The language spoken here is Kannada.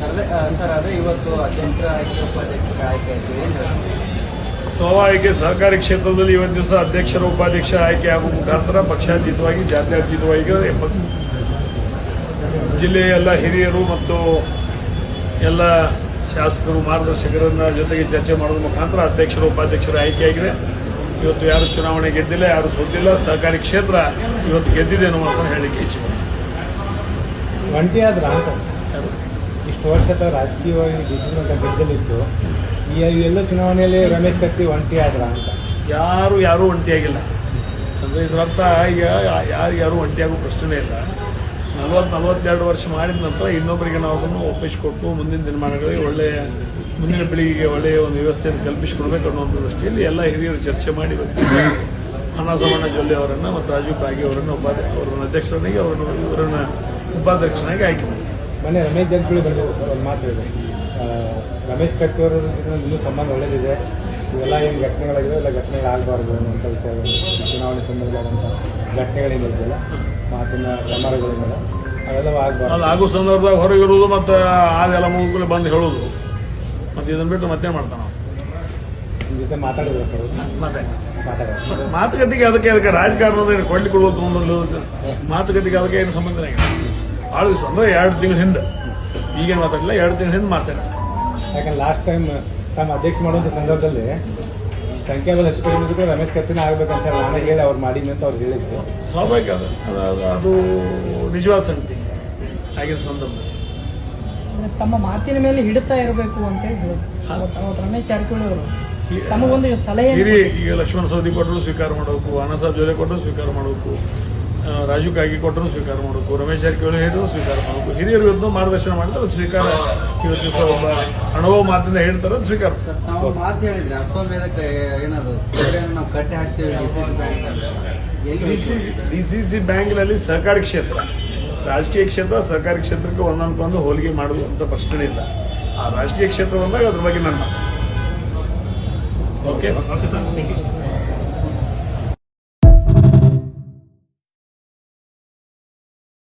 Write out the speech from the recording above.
ಸರ್ ಅದೇ ಇವತ್ತು ಅಧ್ಯಕ್ಷರ ಆಯ್ಕೆ ಉಪಾಧ್ಯಕ್ಷರ ಆಯ್ಕೆ ಸ್ವಾಭಾವಿಕ ಸಹಕಾರಿ ಕ್ಷೇತ್ರದಲ್ಲಿ ಇವತ್ತು ದಿವಸ ಅಧ್ಯಕ್ಷರ ಉಪಾಧ್ಯಕ್ಷ ಆಯ್ಕೆ ಆಗುವ ಮುಖಾಂತರ ಪಕ್ಷಾತೀತವಾಗಿ ಜಾತ್ಯಾತೀತವಾಗಿ ಎಪ್ಪತ್ತು ಜಿಲ್ಲೆಯ ಎಲ್ಲ ಹಿರಿಯರು ಮತ್ತು ಎಲ್ಲ ಶಾಸಕರು ಮಾರ್ಗದರ್ಶಕರನ್ನ ಜೊತೆಗೆ ಚರ್ಚೆ ಮಾಡೋದ್ರ ಮುಖಾಂತರ ಅಧ್ಯಕ್ಷರು ಉಪಾಧ್ಯಕ್ಷರು ಆಯ್ಕೆಯಾಗಿದೆ. ಇವತ್ತು ಯಾರು ಚುನಾವಣೆ ಗೆದ್ದಿಲ್ಲ ಯಾರು ಸೋತಿಲ್ಲ ಸಹಕಾರಿ ಕ್ಷೇತ್ರ ಇವತ್ತು ಗೆದ್ದಿದೆ ಅನ್ನೋ ಮಾತನ್ನು ಹೇಳಲಿಕ್ಕೆ ಇಚ್ಛೆ ಇಷ್ಟು ವರ್ಷದ ರಾಜಕೀಯವಾಗಿ ಬಿಜೆಪಿ ಗೆದ್ದಲಿತ್ತು ಈ ಎಲ್ಲ ಚುನಾವಣೆಯಲ್ಲಿ ರಮೇಶ್ ಕತ್ತಿ ಒಂಟಿ ಆದ್ರ ಅಂತ? ಯಾರು, ಯಾರೂ ಒಂಟಿಯಾಗಿಲ್ಲ ಅಂದರೆ ಇದರರ್ಥ ಈಗ ಯಾರು ಯಾರು ಒಂಟಿಯಾಗೋ ಪ್ರಶ್ನೆ ಇಲ್ಲ. ನಲ್ವತ್ತು ನಲವತ್ತೆರಡು ವರ್ಷ ಮಾಡಿದ ನಂತರ ಇನ್ನೊಬ್ಬರಿಗೆ ನಾವು ಅದನ್ನು ಒಪ್ಪಿಸಿಕೊಟ್ಟು ಮುಂದಿನ ದಿನಮಾನಗಳಿಗೆ ಒಳ್ಳೆಯ ಮುಂದಿನ ಪೀಳಿಗೆಗೆ ಒಳ್ಳೆಯ ಒಂದು ವ್ಯವಸ್ಥೆಯನ್ನು ಕಲ್ಪಿಸಿಕೊಡ್ಬೇಕು ಅನ್ನೋ ಒಂದು ದೃಷ್ಟಿಯಲ್ಲಿ ಎಲ್ಲ ಹಿರಿಯರು ಚರ್ಚೆ ಮಾಡಿ ಅನಾಸಮಣ್ಣ ಜೊಲ್ಲೆ ಅವರನ್ನು ಮತ್ತು ರಾಜೀವ್ ಬಾಗಿ ಅವರನ್ನು ಉಪಾಧ್ಯ ಅವರನ್ನು ಅಧ್ಯಕ್ಷರನ್ನಾಗಿ, ಅವರನ್ನು, ಇವರನ್ನು ಉಪಾಧ್ಯಕ್ಷನಾಗಿ ಆಯ್ಕೆ ಮಾಡಿದ್ದಾರೆ. ಮೊನ್ನೆ ರಮೇಶ್ ಜಾರಕಿಹೊಳಿ ಬಂದು ಒಂದು ಮಾತು ಇದೆ ರಮೇಶ್ ಕಟ್ಟಿಯವರ ಜೊತೆ ಇನ್ನೂ ಸಂಬಂಧ ಒಳ್ಳೇದಿದೆ. ಇವೆಲ್ಲ ಏನು ಘಟನೆಗಳಾಗಿವೆ? ಎಲ್ಲ ಘಟನೆಗಳಾಗಬಾರ್ದು ಅನ್ನುವಂಥ ವಿಚಾರಗಳು ಚುನಾವಣೆ ಚುನಾವಣೆ ಘಟನೆಗಳೇನು ಇರೋದಿಲ್ಲ ಮಾತಿನ ಸಮಾರಗಳಿಂದ ಅವೆಲ್ಲ ಅದು ಆಗಬಾರ್ದು ಆಗೋ ಸಂದರ್ಭದಾಗ ಹೊರಗಿರೋದು ಮತ್ತು ಅದೆಲ್ಲ ಮುಗಿದ್ಮೇಲೆ ಬಂದು ಹೇಳೋದು ಮತ್ತು ಇದನ್ನು ಬಿಟ್ಟು ಮತ್ತೆ ಮಾಡ್ತಾನೆ ನಾವು. ನಿಮ್ಮ ಜೊತೆ ಮಾತಾಡಿದ್ರೆ ಸರ್. ಮತ್ತೆ. ಮಾತಾಡೋದು ಮಾತುಕತೆಗೆ ಅದಕ್ಕೆ ಅದಕ್ಕೆ ರಾಜಕಾರಣದ ಕೊಡ್ಲಿಕ್ಕೆ ಕೊಡುವುದು ಮಾತುಕತೆಗೆ ಅದಕ್ಕೆ ಏನು ಸಂಬಂಧ ಇಲ್ಲ ಭಾಳ ದಿವಸ ಅಂದ್ರೆ ಎರಡು ತಿಂಗಳ ಹಿಂದೆ. ಈಗೇನು ಮಾತಾಡಲಿಲ್ಲ ಎರಡು ತಿಂಗಳ ಹಿಂದೆ ಮಾಡ್ತೇನೆ. ಯಾಕಂದ್ರೆ ಲಾಸ್ಟ್ ಟೈಮ್ ತಾನು ಅಧ್ಯಕ್ಷ ಮಾಡುವಂಥ ಸಂದರ್ಭದಲ್ಲಿ ಸಂಖ್ಯಾಬಲ ಹೆಚ್ಚು ಕಡಿಮೆ ರಮೇಶ್ ಕತ್ತಿನ ಆಗ್ಬೇಕಂತ ಹೇಳಿ ನಾನು ಹೇಳಿ ಅವ್ರು ಮಾಡಿದ್ನಿ ಅಂತ ಅವ್ರು ಹೇಳಿದ್ರು. ಸ್ವಾಭಾವಿಕ ಅದು. ಅದು ನಿಜವಾದ ಸಂಗತಿ. ಆಗಿನ ಸಂದರ್ಭದಲ್ಲಿ. ಅಂದ್ರೆ ತಮ್ಮ ಮಾತಿನ ಮೇಲೆ ಹಿಡಿತಾ ಇರಬೇಕು ಅಂತ ಹೇಳಿ. ಹೇಳಿದ್ರು. ರಮೇಶ್ ಜಾರಕಿಹೊಳಿ ಅವರು. ತಮಗೊಂದು ಸಲಹೆ ಈಗ ಲಕ್ಷ್ಮಣ ಸವದಿ ಕೊಟ್ಟರು ಸ್ವೀಕಾರ ಮಾಡಬೇಕು ಅನಸಾಬ್ ಜೊತೆ ಕೊಟ್ಟರು ಸ್ವೀಕಾರ ಮಾಡಬೇಕು. ರಾಜು ಕಾಗಿ ಕೊಟ್ಟರು ಸ್ವೀಕಾರ ಮಾಡಬೇಕು ರಮೇಶ್ ಜಾರಕಿಹೊಳಿ ಹೇಳಿದ್ರು ಸ್ವೀಕಾರ ಮಾಡಬೇಕು ಹಿರಿಯರು ಇವತ್ತು ಮಾರ್ಗದರ್ಶನ ಮಾಡಿದ್ರೆ ಅದು ಸ್ವೀಕಾರ ಇವತ್ತು ದಿವಸ ಒಬ್ಬ ಅನುಭವ ಮಾತಿಂದ ಹೇಳ್ತಾರೆ ಅದು ಸ್ವೀಕಾರ. ಮಾತು ಹೇಳಿದ್ರೆ ಅಶ್ವಮೇಧಕ್ಕೆ ಏನದು ನಾವು ಕಟ್ಟಿ ಹಾಕ್ತೀವಿ ಡಿ ಸಿ ಸಿ ಬ್ಯಾಂಕ್ನಲ್ಲಿ ಸಹಕಾರಿ ಕ್ಷೇತ್ರ. ರಾಜಕೀಯ ಕ್ಷೇತ್ರ ಸಹಕಾರಿ ಕ್ಷೇತ್ರಕ್ಕೆ ಒಂದೊಂದು ಹೋಲಿಗೆ ಅಂತ ಪ್ರಶ್ನೆ ಇಲ್ಲ. ಆ ರಾಜಕೀಯ ಕ್ಷೇತ್ರ ಬಂದಾಗ ಅದ್ರ ಬಗ್ಗೆ ನನ್ನ ಓಕೆ